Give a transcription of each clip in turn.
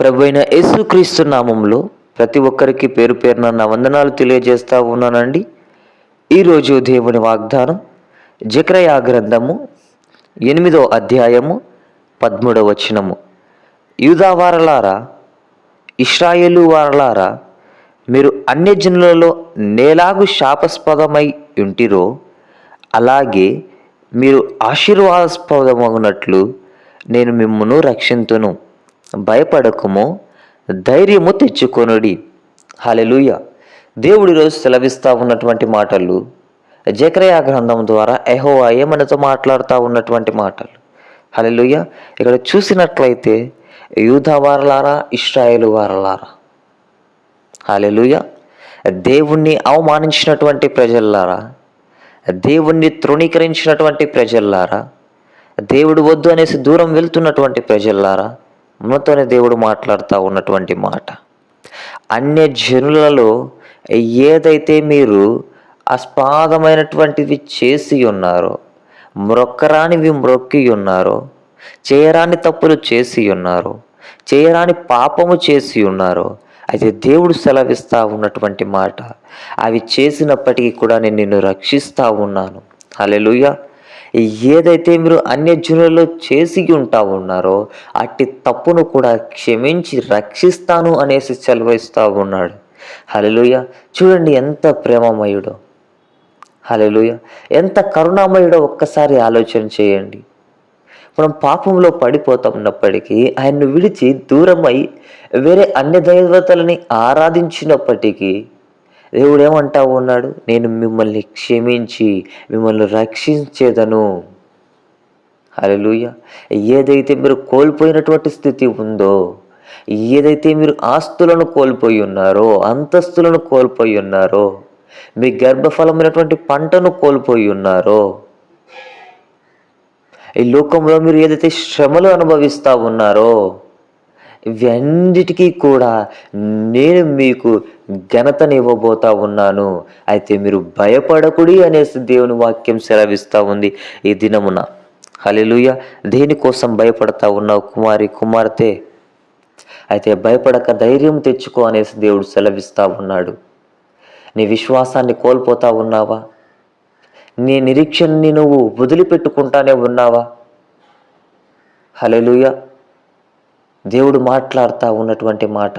ప్రభు అయిన యేసుక్రీస్తు నామంలో ప్రతి ఒక్కరికి పేరు పేరున నా వందనాలు తెలియజేస్తా ఉన్నానండి. ఈరోజు దేవుని వాగ్దానం జక్రయా గ్రంథము ఎనిమిదో అధ్యాయము పద్మూడవ వచనము. యూదావారలారా ఇస్రాయేలు వారలారా మీరు అన్యజనులలో నేలాగు శాపస్పదమై ఉంటిరో అలాగే మీరు ఆశీర్వాదాస్పదమగునట్లు నేను మిమ్మను రక్షింతును. భయపడకము ధైర్యము తెచ్చుకొనుడి. హలెలుయ దేవుడి రోజు సెలవిస్తూ ఉన్నటువంటి మాటలు జకరయా గ్రంథం ద్వారా ఎహోవాయే మనతో మాట్లాడుతూ ఉన్నటువంటి మాటలు. హలెలుయ ఇక్కడ చూసినట్లయితే యూధ వారలారా ఇస్రాయేలు వారలారా. హలెలుయ దేవుణ్ణి అవమానించినటువంటి ప్రజల్లారా. దేవుణ్ణి తృణీకరించినటువంటి ప్రజల్లారా. దేవుడు వద్దు అనేసి దూరం వెళ్తున్నటువంటి ప్రజల్లారా. మనతోనే దేవుడు మాట్లాడుతూ ఉన్నటువంటి మాట. అన్య జనులలో ఏదైతే మీరు అస్పాదమైనటువంటివి చేసి ఉన్నారో మ్రొక్కరానివి మ్రొక్కి ఉన్నారో చేయరాని తప్పులు చేసి ఉన్నారో చేయరాని పాపము చేసి ఉన్నారో అయితే దేవుడు సెలవిస్తా ఉన్నటువంటి మాట. అవి చేసినప్పటికీ కూడా నేను నిన్ను రక్షిస్తూ ఉన్నాను. అలెలుయ్యా ఏదైతే మీరు అన్యజనులలో చేసి ఉంటా ఉన్నారో అట్టి తప్పును కూడా క్షమించి రక్షిస్తాను అనేసి సెలవిస్తా ఉన్నాడు. హలలుయ చూడండి ఎంత ప్రేమమయుడో. హలలుయ ఎంత కరుణామయుడో ఒక్కసారి ఆలోచన చేయండి. మనం పాపంలో పడిపోతున్నప్పటికీ ఆయన్ను విడిచి దూరమై వేరే అన్య దైవతలని ఆరాధించినప్పటికీ దేవుడు ఏమంటా ఉన్నాడు నేను మిమ్మల్ని క్షమించి మిమ్మల్ని రక్షించేదను. అలలుయ ఏదైతే మీరు కోల్పోయినటువంటి స్థితి ఉందో ఏదైతే మీరు ఆస్తులను కోల్పోయి ఉన్నారో అంతస్తులను కోల్పోయి ఉన్నారో మీ గర్భఫలమైనటువంటి పంటను కోల్పోయి ఉన్నారో ఈ లోకంలో మీరు ఏదైతే శ్రమలు అనుభవిస్తూ ఉన్నారో ఇవన్నిటికీ కూడా నేను మీకు ఘనతనివ్వబోతా ఉన్నాను. అయితే మీరు భయపడకుడి అనేసి దేవుని వాక్యం సెలవిస్తూ ఉంది ఈ దినమున. హలిలుయ దేనికోసం భయపడతా ఉన్నావు కుమారి? కుమార్తె. అయితే భయపడక ధైర్యం తెచ్చుకో అనేసి దేవుడు సెలవిస్తూ ఉన్నాడు. నీ విశ్వాసాన్ని కోల్పోతా ఉన్నావా? నీ నిరీక్షణని నువ్వు వదిలిపెట్టుకుంటానే ఉన్నావా? హలెలుయ దేవుడు మాట్లాడుతూ ఉన్నటువంటి మాట.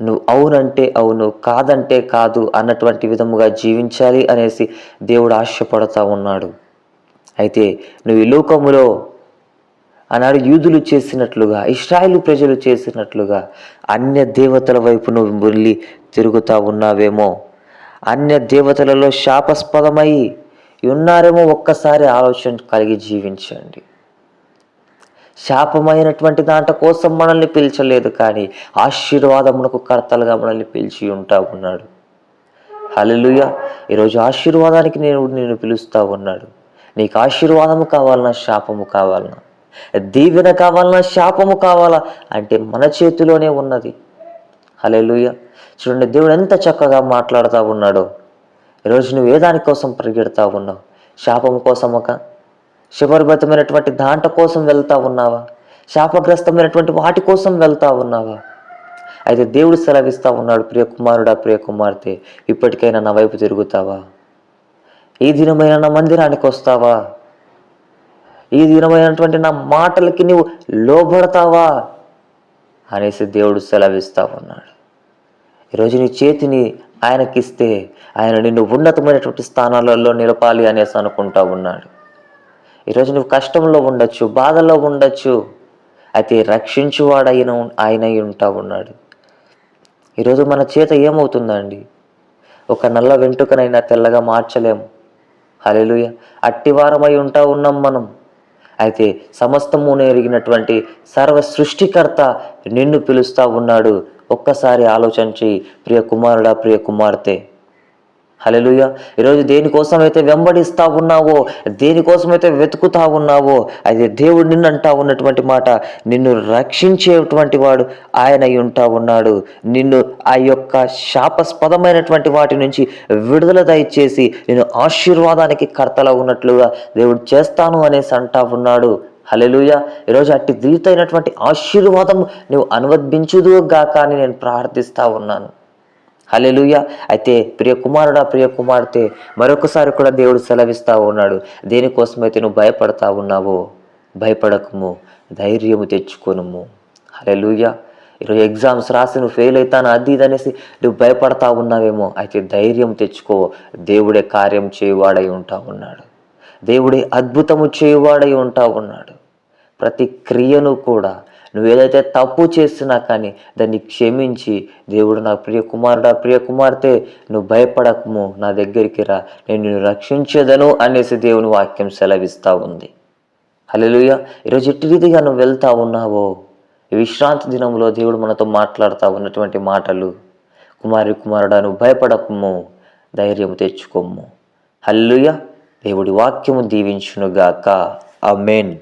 నువ్వు అవునంటే అవును కాదంటే కాదు అన్నటువంటి విధముగా జీవించాలి అనేసి దేవుడు ఆశపడతా ఉన్నాడు. అయితే నువ్వు ఈ లోకములో ఆనాడు యూదులు చేసినట్లుగా ఇస్రాయిల్ ప్రజలు చేసినట్లుగా అన్య దేవతల వైపు నువ్వు వెళ్ళి తిరుగుతా ఉన్నావేమో. అన్య దేవతలలో శాపస్పదమై ఉన్నారేమో ఒక్కసారి ఆలోచన కలిగి జీవించండి. శాపమైనటువంటి దాంట కోసం మనల్ని పిలిచలేదు కానీ ఆశీర్వాదమునకు కర్తలుగా మనల్ని పిలిచి ఉంటా ఉన్నాడు. హలలుయ ఈరోజు ఆశీర్వాదానికి నేను నేను పిలుస్తా ఉన్నాడు. నీకు ఆశీర్వాదము కావాలన్నా శాపము కావాలన్నా దీవెన కావాలన్నా శాపము కావాలా? అంటే మన చేతిలోనే ఉన్నది. హలెలుయ చూడండి దేవుడు ఎంత చక్కగా మాట్లాడుతూ ఉన్నాడో. ఈరోజు నువ్వు ఏ దానికోసం పరిగెడతా ఉన్నావు? శాపము కోసమక శుభర్భతమైనటువంటి దాంట కోసం వెళ్తా ఉన్నావా? శాపగ్రస్తమైనటువంటి వాటి కోసం వెళ్తా ఉన్నావా? అయితే దేవుడు సెలవిస్తా ఉన్నాడు ప్రియ కుమారుడా ప్రియ కుమార్తె ఇప్పటికైనా నా వైపు తిరుగుతావా? ఈ దినమైన నా మందిరానికి వస్తావా? ఈ దినమైనటువంటి నా మాటలకి నువ్వు లోబడతావా? అనేసి దేవుడు సెలవిస్తా ఉన్నాడు. ఈరోజు నీ చేతిని ఆయనకిస్తే ఆయన నిన్ను ఉన్నతమైనటువంటి స్థానాలలో నిలపాలి అనేసి అనుకుంటా ఉన్నాడు. ఈరోజు నువ్వు కష్టంలో ఉండొచ్చు బాధలో ఉండొచ్చు. అయితే రక్షించువాడైన ఆయన ఉంటా ఉన్నాడు. ఈరోజు మన చేత ఏమవుతుందండి? ఒక నల్ల వెంటుకనైనా తెల్లగా మార్చలేము హలెలుయ అట్టివారమై ఉంటా ఉన్నాం మనం. అయితే సమస్తము ఎరిగినటువంటి సర్వ సృష్టికర్త నిన్ను పిలుస్తా ఉన్నాడు. ఒక్కసారి ఆలోచించి ప్రియ కుమారుడా ప్రియ కుమార్తె. హలలుయ ఈరోజు దేనికోసం అయితే వెంబడిస్తా ఉన్నావో దేనికోసం అయితే వెతుకుతా ఉన్నావో అది దేవుడు నిన్ను అంటా ఉన్నటువంటి మాట నిన్ను రక్షించేటువంటి వాడు ఆయన అయి ఉంటా ఉన్నాడు. నిన్ను ఆ యొక్క శాపస్పదమైనటువంటి వాటి నుంచి విడుదల దయచేసి నేను ఆశీర్వాదానికి కర్తలా ఉన్నట్లుగా దేవుడు చేస్తాను అనేసి అంటా ఉన్నాడు. హలెలుయ ఈరోజు అట్టి దీతైనటువంటి ఆశీర్వాదం నువ్వు అనువదించుదు గాక అని నేను ప్రార్థిస్తా ఉన్నాను. హలెలుయ అయితే ప్రియ కుమారుడా ప్రియ కుమార్తె మరొకసారి కూడా దేవుడు సెలవిస్తా ఉన్నాడు. దేనికోసమైతే నువ్వు భయపడతా ఉన్నావో భయపడకము ధైర్యము తెచ్చుకొనుము. హలెలుయ ఈరోజు ఎగ్జామ్స్ రాసి నువ్వు ఫెయిల్ అవుతాను అది ఇది అనేసి నువ్వు భయపడతా ఉన్నావేమో. అయితే ధైర్యం తెచ్చుకో. దేవుడే కార్యం చేయువాడై ఉంటా ఉన్నాడు. దేవుడే అద్భుతము చేయువాడై ఉంటా ఉన్నాడు. ప్రతి క్రియను కూడా నువ్వు ఏదైతే తప్పు చేస్తున్నా కానీ దాన్ని క్షమించి దేవుడు నా ప్రియ కుమారుడా ప్రియ కుమార్తె నువ్వు భయపడకము నా దగ్గరికి రా నేను నిన్ను రక్షించేదను అనేసి దేవుని వాక్యం సెలవిస్తూ ఉంది. హలోయ ఈరోజు ఎట్టి రీతిగా నువ్వు వెళ్తా ఉన్నావో? విశ్రాంతి దినంలో దేవుడు మనతో మాట్లాడుతూ ఉన్నటువంటి మాటలు కుమారి కుమారుడా నువ్వు భయపడకము ధైర్యం తెచ్చుకోము. హల్లుయ దేవుడి వాక్యము దీవించునుగాక. ఆ మెయిన్